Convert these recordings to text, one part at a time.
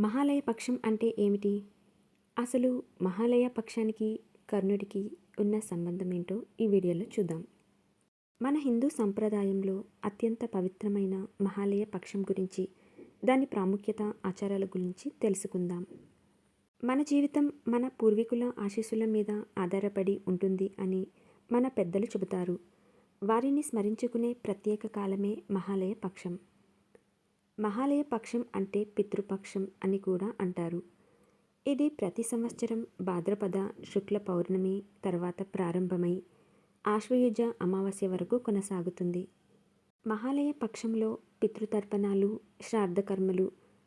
మహాలయ పక్షం అంటే ఏమిటి? అసలు మహాలయ పక్షానికి కర్ణుడికి ఉన్న సంబంధం ఏంటో ఈ వీడియోలో చూద్దాం. మన హిందూ సంప్రదాయంలో అత్యంత పవిత్రమైన మహాలయ పక్షం గురించి దాని ప్రాముఖ్యత ఆచారాల గురించి తెలుసుకుందాం. మన జీవితం మన పూర్వీకుల ఆశీస్సుల మీద ఆధారపడి ఉంటుంది అని మన పెద్దలు చెబుతారు. వారిని స్మరించుకునే ప్రత్యేక కాలమే మహాలయ పక్షం. మహాలయ పక్షం అంటే పితృపక్షం అని కూడా అంటారు. ఇది ప్రతి సంవత్సరం భాద్రపద శుక్ల పౌర్ణమి తర్వాత ప్రారంభమై ఆశ్వయుజ అమావాస్య వరకు కొనసాగుతుంది. మహాలయ పక్షంలో పితృతర్పణాలు శ్రాద్ధకర్మలు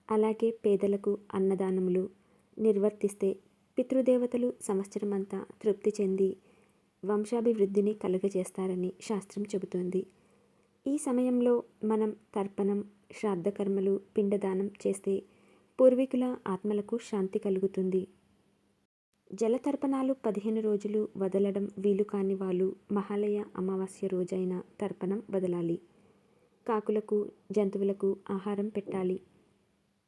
అలాగే పేదలకు అన్నదానములు నిర్వర్తిస్తే పితృదేవతలు సంవత్సరమంతా తృప్తి చెంది వంశాభివృద్ధిని కలుగజేస్తారని శాస్త్రం చెబుతోంది. ఈ సమయంలో మనం తర్పణం శ్రాద్ధకర్మలు పిండదానం చేస్తే పూర్వీకుల ఆత్మలకు శాంతి కలుగుతుంది. జలతర్పణాలు పదిహేను రోజులు వదలడం వీలు కాని వాళ్ళు మహాలయ అమావాస్య రోజైన తర్పణం వదలాలి. కాకులకు జంతువులకు ఆహారం పెట్టాలి.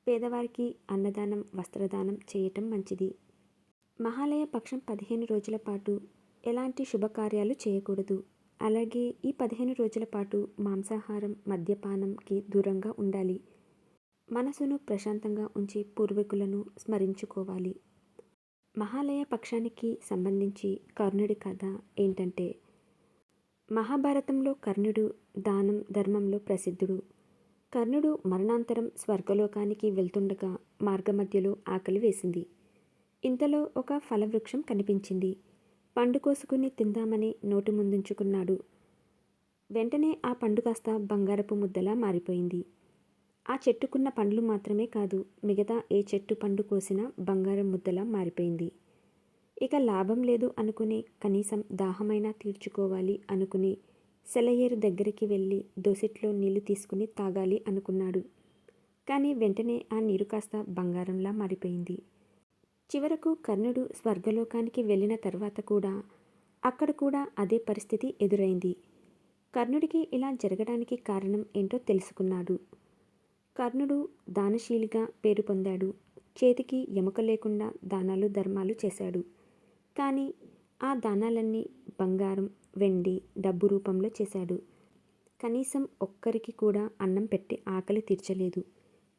పేదవారికి అన్నదానం వస్త్రదానం చేయటం మంచిది. మహాలయ పక్షం పదిహేను రోజుల పాటు ఎలాంటి శుభకార్యాలు చేయకూడదు. అలాగే ఈ పదిహేను రోజుల పాటు మాంసాహారం మద్యపానంకి దూరంగా ఉండాలి. మనసును ప్రశాంతంగా ఉంచి పూర్వీకులను స్మరించుకోవాలి. మహాలయ పక్షానికి సంబంధించి కర్ణుడి కథ ఏంటంటే మహాభారతంలో కర్ణుడు దానం ధర్మంలో ప్రసిద్ధుడు. కర్ణుడు మరణాంతరం స్వర్గలోకానికి వెళ్తుండగా మార్గమధ్యలో ఆకలి వేసింది. ఇంతలో ఒక ఫలవృక్షం కనిపించింది. పండు కోసుకుని తిందామని నోటి ముందుంచుకున్నాడు. వెంటనే ఆ పండు కాస్త బంగారపు ముద్దలా మారిపోయింది. ఆ చెట్టుకున్న పండ్లు మాత్రమే కాదు మిగతా ఏ చెట్టు పండు కోసినా బంగారం ముద్దలా మారిపోయింది. ఇక లాభం లేదు అనుకుని కనీసం దాహమైనా తీర్చుకోవాలి అనుకుని సెలయేరు దగ్గరికి వెళ్ళి దోసిట్లో నీళ్ళు తీసుకుని తాగాలి అనుకున్నాడు. కానీ వెంటనే ఆ నీరు కాస్త బంగారంలా మారిపోయింది. చివరకు కర్ణుడు స్వర్గలోకానికి వెళ్ళిన తర్వాత కూడా అక్కడ కూడా అదే పరిస్థితి ఎదురైంది. కర్ణుడికి ఇలా జరగడానికి కారణం ఏంటో తెలుసుకున్నాడు. కర్ణుడు దానశీలిగా పేరు పొందాడు. చేతికి ఎముక లేకుండా దానాలు ధర్మాలు చేశాడు. కానీ ఆ దానాలన్నీ బంగారం వెండి డబ్బు రూపంలో చేశాడు. కనీసం ఒక్కరికి కూడా అన్నం పెట్టి ఆకలి తీర్చలేదు.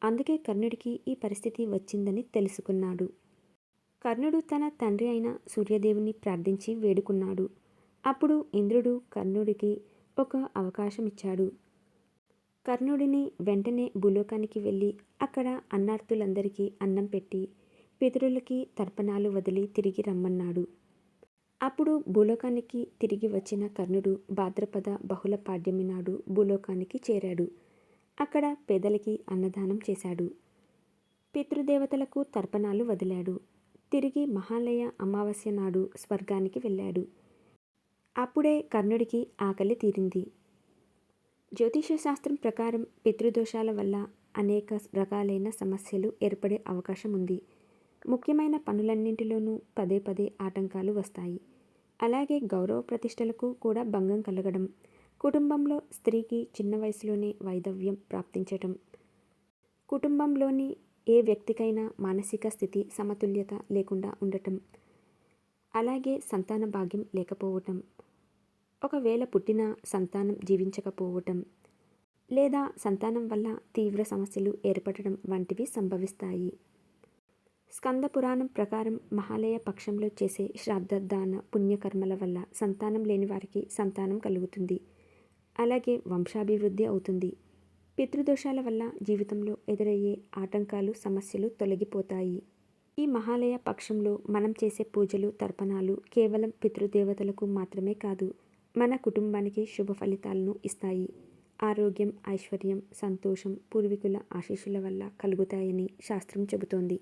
అందుకే కర్ణుడికి ఈ పరిస్థితి వచ్చిందని తెలుసుకున్నాడు. కర్ణుడు తన తండ్రి అయిన సూర్యదేవుని ప్రార్థించి వేడుకున్నాడు. అప్పుడు ఇంద్రుడు కర్ణుడికి ఒక అవకాశం ఇచ్చాడు కర్ణుడిని వెంటనే భూలోకానికి వెళ్ళి అక్కడ అన్నార్థులందరికీ అన్నం పెట్టి పితరులకి తర్పణాలు వదిలి తిరిగి రమ్మన్నాడు. అప్పుడు భూలోకానికి తిరిగి వచ్చిన కర్ణుడు భాద్రపద బహుళ పాడ్యమి నాడు భూలోకానికి చేరాడు. అక్కడ పేదలకి అన్నదానం చేశాడు. పితృదేవతలకు తర్పణాలు వదిలాడు. తిరిగి మహాలయ అమావాస్య నాడు స్వర్గానికి వెళ్ళాడు. అప్పుడే కర్ణుడికి ఆకలి తీరింది. జ్యోతిష శాస్త్రం ప్రకారం పితృదోషాల వల్ల అనేక రకాలైన సమస్యలు ఏర్పడే అవకాశం ఉంది. ముఖ్యమైన పనులన్నింటిలోనూ పదే పదే ఆటంకాలు వస్తాయి. అలాగే గౌరవ ప్రతిష్టలకు కూడా భంగం కలగడం కుటుంబంలో స్త్రీకి చిన్న వయసులోనే వైదవ్యం ప్రాప్తించటం కుటుంబంలోని ఏ వ్యక్తికైనా మానసిక స్థితి సమతుల్యత లేకుండా ఉండటం. అలాగే సంతాన భాగ్యం లేకపోవటం. ఒకవేళ పుట్టిన సంతానం జీవించకపోవటం. లేదా సంతానం వల్ల తీవ్ర సమస్యలు ఏర్పడటం వంటివి సంభవిస్తాయి. స్కంద పురాణం ప్రకారం మహాలయ పక్షంలో చేసే శ్రాద్ధదాన పుణ్యకర్మల వల్ల సంతానం లేని వారికి సంతానం కలుగుతుంది. అలాగే వంశాభివృద్ధి అవుతుంది. పితృదోషాల వల్ల జీవితంలో ఎదురయ్యే ఆటంకాలు సమస్యలు తొలగిపోతాయి. ఈ మహాలయ పక్షంలో మనం చేసే పూజలు తర్పణాలు కేవలం పితృదేవతలకు మాత్రమే కాదు మన కుటుంబానికి శుభ ఫలితాలను ఇస్తాయి. ఆరోగ్యం ఐశ్వర్యం సంతోషం పూర్వీకుల ఆశీస్సుల వల్ల కలుగుతాయని శాస్త్రం చెబుతోంది.